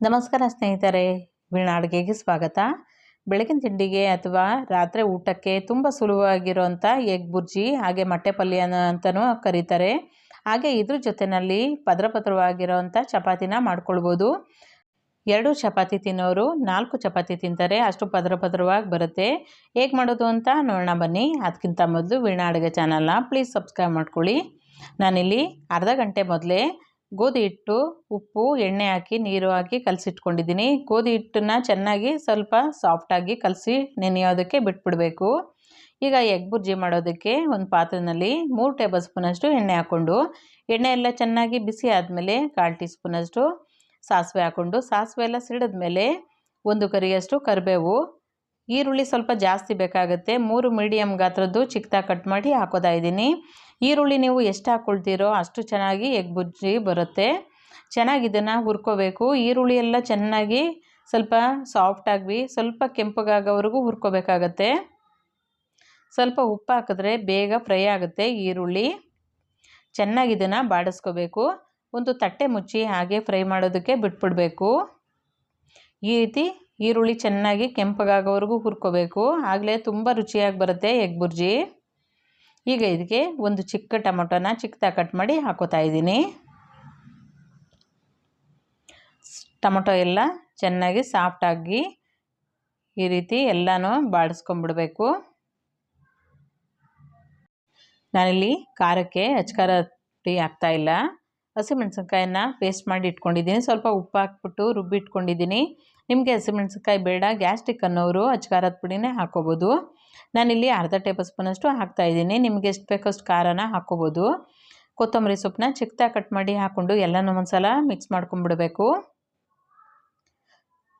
ನಮಸ್ಕಾರ ಸ್ನೇಹಿತರೆ ವೀಣಾ ಅಡುಗೆಗೆ ಸ್ವಾಗತ. ಬೆಳಗಿನ ತಿಂಡಿಗೆ ಅಥವಾ ರಾತ್ರಿ ಊಟಕ್ಕೆ ತುಂಬ ಸುಲಭವಾಗಿರುವಂಥ ಎಗ್ ಬುರ್ಜಿ, ಹಾಗೆ ಮೊಟ್ಟೆ ಪಲ್ಯ ಅಂತಲೂ ಕರೀತಾರೆ. ಹಾಗೆ ಇದ್ರ ಜೊತೆಯಲ್ಲಿ ಪದ್ರ ಪತ್ರವಾಗಿರೋವಂಥ ಚಪಾತಿನ ಮಾಡ್ಕೊಳ್ಬೋದು. ಎರಡು ಚಪಾತಿ ತಿನ್ನೋರು ನಾಲ್ಕು ಚಪಾತಿ ತಿಂತಾರೆ, ಅಷ್ಟು ಪದ್ರ ಪದ್ರವಾಗಿ ಬರುತ್ತೆ. ಹೇಗೆ ಮಾಡೋದು ಅಂತ ನೋಡೋಣ ಬನ್ನಿ. ಅದಕ್ಕಿಂತ ಮೊದಲು ವೀಣಾ ಅಡುಗೆ ಚಾನಲ್ನ ಪ್ಲೀಸ್ ಸಬ್ಸ್ಕ್ರೈಬ್ ಮಾಡ್ಕೊಳ್ಳಿ. ನಾನಿಲ್ಲಿ ಅರ್ಧ ಗಂಟೆ ಮೊದಲೇ ಗೋಧಿ ಹಿಟ್ಟು ಉಪ್ಪು, ಎಣ್ಣೆ ಹಾಕಿ, ನೀರು ಹಾಕಿ ಕಲಸಿಟ್ಕೊಂಡಿದ್ದೀನಿ. ಗೋಧಿ ಹಿಟ್ಟನ್ನ ಚೆನ್ನಾಗಿ ಸ್ವಲ್ಪ ಸಾಫ್ಟಾಗಿ ಕಲಸಿ ನೆನೆಯೋದಕ್ಕೆ ಬಿಟ್ಬಿಡಬೇಕು. ಈಗ ಎಗ್ ಬುರ್ಜಿ ಮಾಡೋದಕ್ಕೆ ಒಂದು ಪಾತ್ರೆಯಲ್ಲಿ ಮೂರು ಟೇಬಲ್ ಸ್ಪೂನಷ್ಟು ಎಣ್ಣೆ ಹಾಕ್ಕೊಂಡು, ಎಣ್ಣೆ ಎಲ್ಲ ಚೆನ್ನಾಗಿ ಬಿಸಿ ಆದಮೇಲೆ ಕಾಲು ಟೀ ಸ್ಪೂನಷ್ಟು ಸಾಸಿವೆ ಹಾಕ್ಕೊಂಡು, ಸಾಸಿವೆ ಎಲ್ಲ ಸಿಡಿದ್ಮೇಲೆ ಒಂದು ಕರಿಯಷ್ಟು ಕರಿಬೇವು ಈರುಳ್ಳಿ ಸ್ವಲ್ಪ ಜಾಸ್ತಿ ಬೇಕಾಗುತ್ತೆ. ಮೂರು ಮೀಡಿಯಮ್ ಗಾತ್ರದ್ದು ಚಿಕ್ಕದಾಗಿ ಕಟ್ ಮಾಡಿ ಹಾಕೋತಾ ಇದ್ದೀನಿ. ಈರುಳ್ಳಿ ನೀವು ಎಷ್ಟು ಹಾಕ್ಕೊಳ್ತೀರೋ ಅಷ್ಟು ಚೆನ್ನಾಗಿ ಎಗ್ ಬುಜ್ಜಿ ಬರುತ್ತೆ. ಚೆನ್ನಾಗಿ ಇದನ್ನು ಹುರ್ಕೋಬೇಕು. ಈರುಳ್ಳಿ ಎಲ್ಲ ಚೆನ್ನಾಗಿ ಸ್ವಲ್ಪ ಸಾಫ್ಟಾಗಿ ಸ್ವಲ್ಪ ಕೆಂಪಗಾಗೋವರೆಗೂ ಹುರ್ಕೋಬೇಕಾಗತ್ತೆ. ಸ್ವಲ್ಪ ಉಪ್ಪು ಹಾಕಿದ್ರೆ ಬೇಗ ಫ್ರೈ ಆಗುತ್ತೆ ಈರುಳ್ಳಿ. ಚೆನ್ನಾಗಿ ಇದನ್ನು ಬಾಡಿಸ್ಕೋಬೇಕು. ಒಂದು ತಟ್ಟೆ ಮುಚ್ಚಿ ಹಾಗೆ ಫ್ರೈ ಮಾಡೋದಕ್ಕೆ ಬಿಟ್ಬಿಡಬೇಕು. ಈ ರೀತಿ ಈರುಳ್ಳಿ ಚೆನ್ನಾಗಿ ಕೆಂಪಗಾಗೋವರೆಗೂ ಹುರ್ಕೋಬೇಕು. ಆಗಲೇ ತುಂಬ ರುಚಿಯಾಗಿ ಬರುತ್ತೆ ಎಗ್ ಬುರ್ಜಿ. ಈಗ ಇದಕ್ಕೆ ಒಂದು ಚಿಕ್ಕ ಟೊಮೊಟೊನ ಚಿಕ್ಕದಾಗಿ ಕಟ್ ಮಾಡಿ ಹಾಕೋತಾ ಇದ್ದೀನಿ. ಟೊಮೊಟೊ ಎಲ್ಲ ಚೆನ್ನಾಗಿ ಸಾಫ್ಟಾಗಿ ಈ ರೀತಿ ಎಲ್ಲನೂ ಬಾಡಿಸ್ಕೊಂಬಿಡ್ಬೇಕು ನಾನಿಲ್ಲಿ ಖಾರಕ್ಕೆ ಅಚ್ಕಾರ ಪುಡಿ ಹಾಕ್ತಾಯಿಲ್ಲ ಹಸಿಮೆಣ್ಸಿನ್ಕಾಯನ್ನ ಪೇಸ್ಟ್ ಮಾಡಿ ಇಟ್ಕೊಂಡಿದ್ದೀನಿ. ಸ್ವಲ್ಪ ಉಪ್ಪು ಹಾಕ್ಬಿಟ್ಟು ರುಬ್ಬಿಟ್ಕೊಂಡಿದ್ದೀನಿ ನಿಮಗೆ ಹಸಿಮೆಣ್ಸಿನ್ಕಾಯಿ ಬೇಡ, ಗ್ಯಾಸ್ಟ್ರಿಕ್ ಅನ್ನೋರು ಅಚ್ಕಾರದ ಪುಡಿನೇ ಹಾಕೋಬೋದು. ನಾನಿಲ್ಲಿ ಅರ್ಧ ಟೇಬಲ್ ಸ್ಪೂನಷ್ಟು ಹಾಕ್ತಾಯಿದ್ದೀನಿ ನಿಮಗೆ ಎಷ್ಟು ಬೇಕಷ್ಟು ಖಾರನ ಹಾಕ್ಕೋಬೋದು ಕೊತ್ತಂಬರಿ ಸೊಪ್ಪನ್ನ ಚಿಕ್ಕದಾಗಿ ಕಟ್ ಮಾಡಿ ಹಾಕ್ಕೊಂಡು ಎಲ್ಲನೂ ಒಂದ್ಸಲ ಮಿಕ್ಸ್ ಮಾಡ್ಕೊಂಬಿಡಬೇಕು.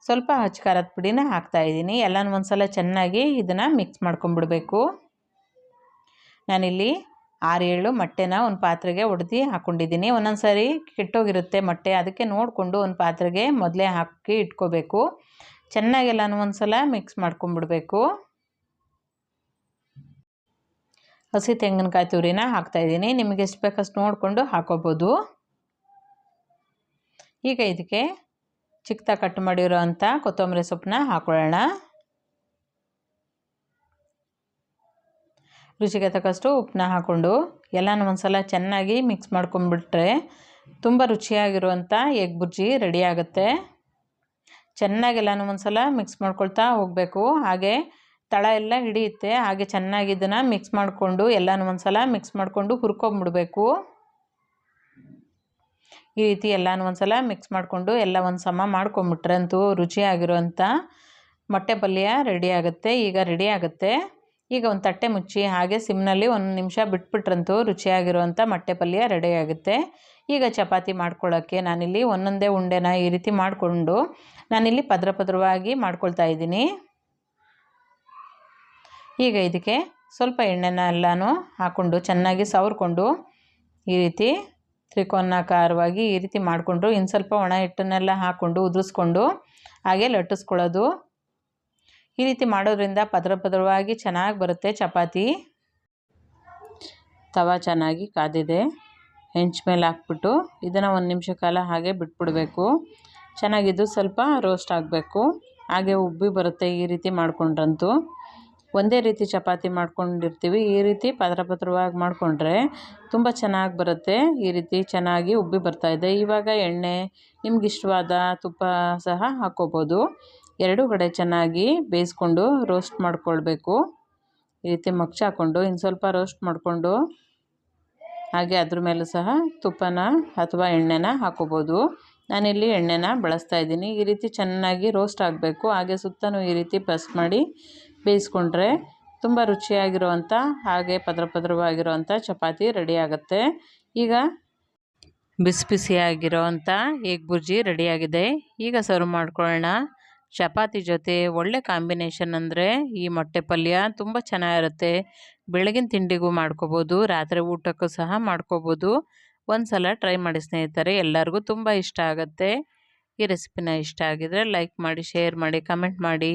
ಸ್ವಲ್ಪ ಹಚ್ಚ ಖಾರದ ಪುಡಿನ ಹಾಕ್ತಾಯಿದ್ದೀನಿ ಎಲ್ಲನೂ ಒಂದ್ಸಲ ಚೆನ್ನಾಗಿ ಇದನ್ನು ಮಿಕ್ಸ್ ಮಾಡ್ಕೊಂಬಿಡಬೇಕು. ನಾನಿಲ್ಲಿ ಆರು ಏಳು ಮೊಟ್ಟೆನ ಒಂದು ಪಾತ್ರೆಗೆ ಒಡೆದು ಹಾಕ್ಕೊಂಡಿದ್ದೀನಿ ಒಂದೊಂದು ಸಾರಿ ಕೆಟ್ಟೋಗಿರುತ್ತೆ ಮೊಟ್ಟೆ, ಅದಕ್ಕೆ ನೋಡಿಕೊಂಡು ಒಂದು ಪಾತ್ರೆಗೆ ಮೊದಲೇ ಹಾಕಿ ಇಟ್ಕೋಬೇಕು. ಚೆನ್ನಾಗಿ ಎಲ್ಲನೂ ಒಂದು ಸಲ ಮಿಕ್ಸ್ ಮಾಡ್ಕೊಂಬಿಡ್ಬೇಕು. ಹಸಿ ತೆಂಗಿನಕಾಯಿ ತುರಿನ ಹಾಕ್ತಾಯಿದ್ದೀನಿ ನಿಮಗೆ ಎಷ್ಟು ಬೇಕಷ್ಟು ನೋಡಿಕೊಂಡು ಹಾಕೋಬೋದು. ಈಗ ಇದಕ್ಕೆ ಚಿಕ್ಕದಾಗಿ ಕಟ್ ಮಾಡಿರೋ ಅಂಥ ಕೊತ್ತಂಬರಿ ಸೊಪ್ಪನ್ನ ಹಾಕೊಳ್ಳೋಣ. ರುಚಿಗೆ ತಕ್ಕಷ್ಟು ಉಪ್ಪನ್ನ ಹಾಕ್ಕೊಂಡು ಎಲ್ಲನೂ ಒಂದು ಸಲ ಚೆನ್ನಾಗಿ ಮಿಕ್ಸ್ ಮಾಡ್ಕೊಂಡ್ಬಿಟ್ರೆ ತುಂಬ ರುಚಿಯಾಗಿರುವಂಥ ಎಗ್ ಬುರ್ಜಿ ರೆಡಿ ಆಗುತ್ತೆ. ಚೆನ್ನಾಗಿ ಎಲ್ಲಾನು ಒಂದು ಸಲ ಮಿಕ್ಸ್ ಮಾಡ್ಕೊಳ್ತಾ ಹೋಗಬೇಕು. ಹಾಗೆ ತಳ ಎಲ್ಲ ಹಿಡಿಯುತ್ತೆ. ಹಾಗೆ ಚೆನ್ನಾಗಿ ಇದನ್ನು ಮಿಕ್ಸ್ ಮಾಡಿಕೊಂಡು ಎಲ್ಲನೂ ಒಂದು ಸಲ ಮಿಕ್ಸ್ ಮಾಡಿಕೊಂಡು ಹುರ್ಕೊಂಬಿಡ್ಬೇಕು. ಈ ರೀತಿ ಎಲ್ಲನೂ ಒಂದು ಸಲ ಮಿಕ್ಸ್ ಮಾಡಿಕೊಂಡು ಎಲ್ಲ ಒಂದು ಸಮ ಮಾಡ್ಕೊಂಬಿಟ್ರೆ ಅಂತೂ ರುಚಿಯಾಗಿರುವಂಥ ಮೊಟ್ಟೆ ಪಲ್ಯ ರೆಡಿ ಆಗುತ್ತೆ. ಈಗ ರೆಡಿ ಆಗುತ್ತೆ. ಈಗ ಒಂದು ತಟ್ಟೆ ಮುಚ್ಚಿ, ಹಾಗೆ ಸಿಮ್ನಲ್ಲಿ ಒಂದು ನಿಮಿಷ ಬಿಟ್ಬಿಟ್ರಂತೂ ರುಚಿಯಾಗಿರುವಂಥ ಮೊಟ್ಟೆ ಪಲ್ಯ ರೆಡಿ ಆಗುತ್ತೆ ಈಗ ಚಪಾತಿ ಮಾಡ್ಕೊಳ್ಳೋಕ್ಕೆ ನಾನಿಲ್ಲಿ ಒಂದೊಂದೇ ಉಂಡೆನ ಈ ರೀತಿ ಮಾಡಿಕೊಂಡು ನಾನಿಲ್ಲಿ ಪದ್ರ ಪದ್ರವಾಗಿ ಮಾಡ್ಕೊಳ್ತಾ ಇದ್ದೀನಿ. ಈಗ ಇದಕ್ಕೆ ಸ್ವಲ್ಪ ಎಣ್ಣೆನ ಎಲ್ಲನೂ ಹಾಕ್ಕೊಂಡು ಚೆನ್ನಾಗಿ ಸವರ್ಕೊಂಡು ಈ ರೀತಿ ತ್ರಿಕೋನಾಕಾರವಾಗಿ ಈ ರೀತಿ ಮಾಡಿಕೊಂಡು ಇನ್ನು ಸ್ವಲ್ಪ ಒಣ ಹಿಟ್ಟನ್ನೆಲ್ಲ ಹಾಕ್ಕೊಂಡು ಉದುರಿಸ್ಕೊಂಡು, ಹಾಗೆ ಲಟ್ಟಿಸ್ಕೊಳ್ಳೋದು. ಈ ರೀತಿ ಮಾಡೋದ್ರಿಂದ ಪದರ ಪದರವಾಗಿ ಚೆನ್ನಾಗಿ ಬರುತ್ತೆ ಚಪಾತಿ. ತವ ಚೆನ್ನಾಗಿ ಕಾದಿದೆ. ಹೆಂಚು ಮೇಲೆ ಹಾಕ್ಬಿಟ್ಟು ಇದನ್ನು ಒಂದು ನಿಮಿಷ ಕಾಲ ಹಾಗೆ ಬಿಟ್ಬಿಡಬೇಕು. ಚೆನ್ನಾಗಿದ್ದು ಸ್ವಲ್ಪ ರೋಸ್ಟ್ ಆಗಬೇಕು. ಹಾಗೆ ಉಬ್ಬಿ ಬರುತ್ತೆ ಈ ರೀತಿ ಮಾಡಿಕೊಂಡ್ರಂತೂ. ಒಂದೇ ರೀತಿ ಚಪಾತಿ ಮಾಡ್ಕೊಂಡಿರ್ತೀವಿ. ಈ ರೀತಿ ಪದರ ಪದರವಾಗಿ ಮಾಡಿಕೊಂಡ್ರೆ ತುಂಬ ಚೆನ್ನಾಗಿ ಬರುತ್ತೆ. ಈ ರೀತಿ ಚೆನ್ನಾಗಿ ಉಬ್ಬಿ ಬರ್ತಾಯಿದೆ ಇವಾಗ ಎಣ್ಣೆ ನಿಮ್ಗೆ ಇಷ್ಟವಾದ ತುಪ್ಪ ಸಹ ಹಾಕ್ಕೋಬೋದು. ಎರಡೂ ಕಡೆ ಚೆನ್ನಾಗಿ ಬೇಯಿಸ್ಕೊಂಡು ರೋಸ್ಟ್ ಮಾಡ್ಕೊಳ್ಬೇಕು. ಈ ರೀತಿ ಮಗ್ಚ ಹಾಕ್ಕೊಂಡು ಇನ್ನು ಸ್ವಲ್ಪ ರೋಸ್ಟ್ ಮಾಡಿಕೊಂಡು, ಹಾಗೆ ಅದ್ರ ಮೇಲೂ ಸಹ ತುಪ್ಪನ ಅಥವಾ ಎಣ್ಣೆನ ಹಾಕೋಬೋದು. ನಾನಿಲ್ಲಿ ಎಣ್ಣೆನ ಬಳಸ್ತಾ ಇದ್ದೀನಿ. ಈ ರೀತಿ ಚೆನ್ನಾಗಿ ರೋಸ್ಟ್ ಆಗಬೇಕು. ಹಾಗೆ ಸುತ್ತಲೂ ಈ ರೀತಿ ಪ್ರೆಸ್ ಮಾಡಿ ಬೇಯಿಸ್ಕೊಂಡ್ರೆ ತುಂಬ ರುಚಿಯಾಗಿರುವಂಥ, ಹಾಗೆ ಪದ್ರ ಪದ್ರವಾಗಿರುವಂಥ ಚಪಾತಿ ರೆಡಿ ಆಗುತ್ತೆ. ಈಗ ಬಿಸಿ ಬಿಸಿಯಾಗಿರೋವಂಥ ಏಗ್ ಬುರ್ಜಿ ರೆಡಿಯಾಗಿದೆ ಈಗ ಸರ್ವ್ ಮಾಡ್ಕೊಳ್ಳೋಣ. ಚಪಾತಿ ಜೊತೆ ಒಳ್ಳೆ ಕಾಂಬಿನೇಷನ್ ಅಂದರೆ ಈ ಮೊಟ್ಟೆ ಪಲ್ಯ ತುಂಬ ಚೆನ್ನಾಗಿರುತ್ತೆ. ಬೆಳಗಿನ ತಿಂಡಿಗೂ ಮಾಡ್ಕೋಬೋದು, ರಾತ್ರಿ ಊಟಕ್ಕೂ ಸಹ ಮಾಡ್ಕೋಬೋದು. ಒಂದು ಸಲ ಟ್ರೈ ಮಾಡಿ ಸ್ನೇಹಿತರೆ, ಎಲ್ಲರಿಗೂ ತುಂಬ ಇಷ್ಟ ಆಗುತ್ತೆ. ಈ ರೆಸಿಪಿನ ಇಷ್ಟ ಆಗಿದರೆ ಲೈಕ್ ಮಾಡಿ, ಶೇರ್ ಮಾಡಿ, ಕಮೆಂಟ್ ಮಾಡಿ.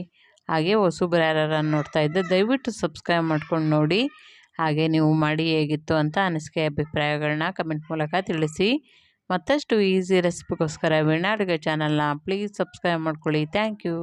ಹಾಗೆ ಹೊಸಬ್ರು ಯಾರು ನೋಡ್ತಾ ಇದ್ದೆ ದಯವಿಟ್ಟು ಸಬ್ಸ್ಕ್ರೈಬ್ ಮಾಡ್ಕೊಂಡು ನೋಡಿ. ಹಾಗೆ ನೀವು ಮಾಡಿ ಹೇಗಿತ್ತು ಅಂತ ಅನಿಸಿಕೆ ಅಭಿಪ್ರಾಯಗಳನ್ನ ಕಮೆಂಟ್ ಮೂಲಕ ತಿಳಿಸಿ. ಮತ್ತಷ್ಟು ಈಸಿ ರೆಸಿಪಿಗೋಸ್ಕರ ಅಡುಗೆ ಚಾನಲ್ನ ಪ್ಲೀಸ್ ಸಬ್ಸ್ಕ್ರೈಬ್ ಮಾಡ್ಕೊಳ್ಳಿ. Thank you.